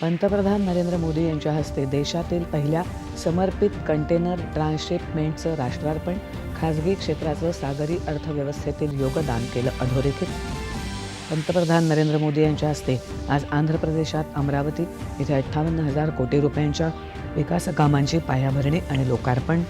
पंतप्रधान नरेंद्र मोदी यांच्या हस्ते देशातील पहिल्या समर्पित कंटेनर ट्रान्सशिपमेंटचं राष्ट्रार्पण खाजगी क्षेत्राचं सागरी अर्थव्यवस्थेतील योगदान केलं अधोरेखित. पंतप्रधान नरेंद्र मोदी यांच्या हस्ते आज आंध्र प्रदेशात अमरावती इथे अठ्ठावन्न हजार कोटी रुपयांच्या विकास कामांची पायाभरणी आणि लोकार्पण.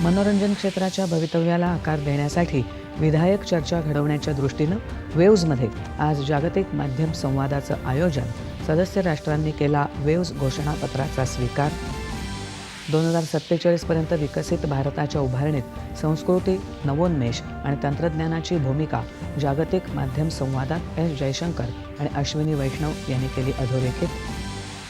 मनोरंजन क्षेत्राच्या भवितव्याला आकार देण्यासाठी विधायक चर्चा घडवण्याच्या दृष्टीनं वेव्जमध्ये आज जागतिक माध्यम संवादाचं आयोजन सदस्य राष्ट्रांनी केला वेव्ज घोषणापत्राचा स्वीकार. दोन हजार सत्तेचाळीसपर्यंत विकसित भारताच्या उभारणीत संस्कृती नवोन्मेष आणि तंत्रज्ञानाची भूमिका जागतिक माध्यम संवादात एस जयशंकर आणि अश्विनी वैष्णव यांनी केली अधोरेखित.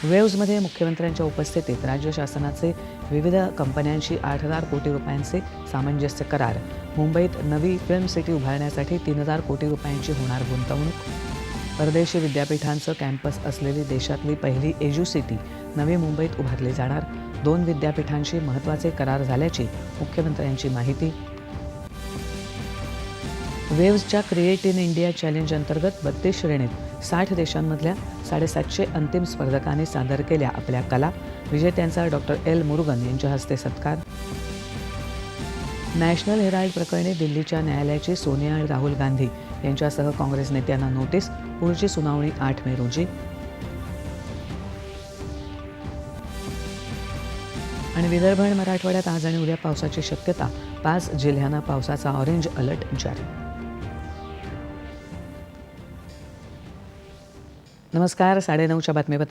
वेव्जमध्ये मुख्यमंत्र्यांच्या उपस्थितीत राज्य शासनाचे विविध कंपन्यांशी आठ हजार कोटी रुपयांचे सामंजस्य करार. मुंबईत नवी फिल्म सिटी उभारण्यासाठी तीन हजार कोटी रुपयांची होणार गुंतवणूक. परदेशी विद्यापीठांचं कॅम्पस असलेली देशातली पहिली एज्यू सिटी नवी मुंबईत उभारली जाणार. दोन विद्यापीठांशी महत्त्वाचे करार झाल्याची मुख्यमंत्र्यांची माहिती. वेव्सच्या क्रिएट इन इंडिया चॅलेंज अंतर्गत बत्तीस श्रेणीत साठ देशांमधल्या साडेसातशे अंतिम स्पर्धकांनी सादर केल्या आपल्या कला. विजेत्यांचा डॉक्टर एल मुरुगन यांच्या हस्ते सत्कार. नॅशनल हेराल्ड प्रकरणी दिल्लीच्या न्यायालयाची सोनिया आणि राहुल गांधी यांच्यासह काँग्रेस नेत्यांना नोटीस. पुढची सुनावणी आठ मे रोजी. आणि विदर्भ आणि मराठवाड्यात आज आणि उद्या पावसाची शक्यता. पाच जिल्ह्यांना पावसाचा ऑरेंज अलर्ट जारी. नमस्कार साडेनऊच्या बातमीपत्र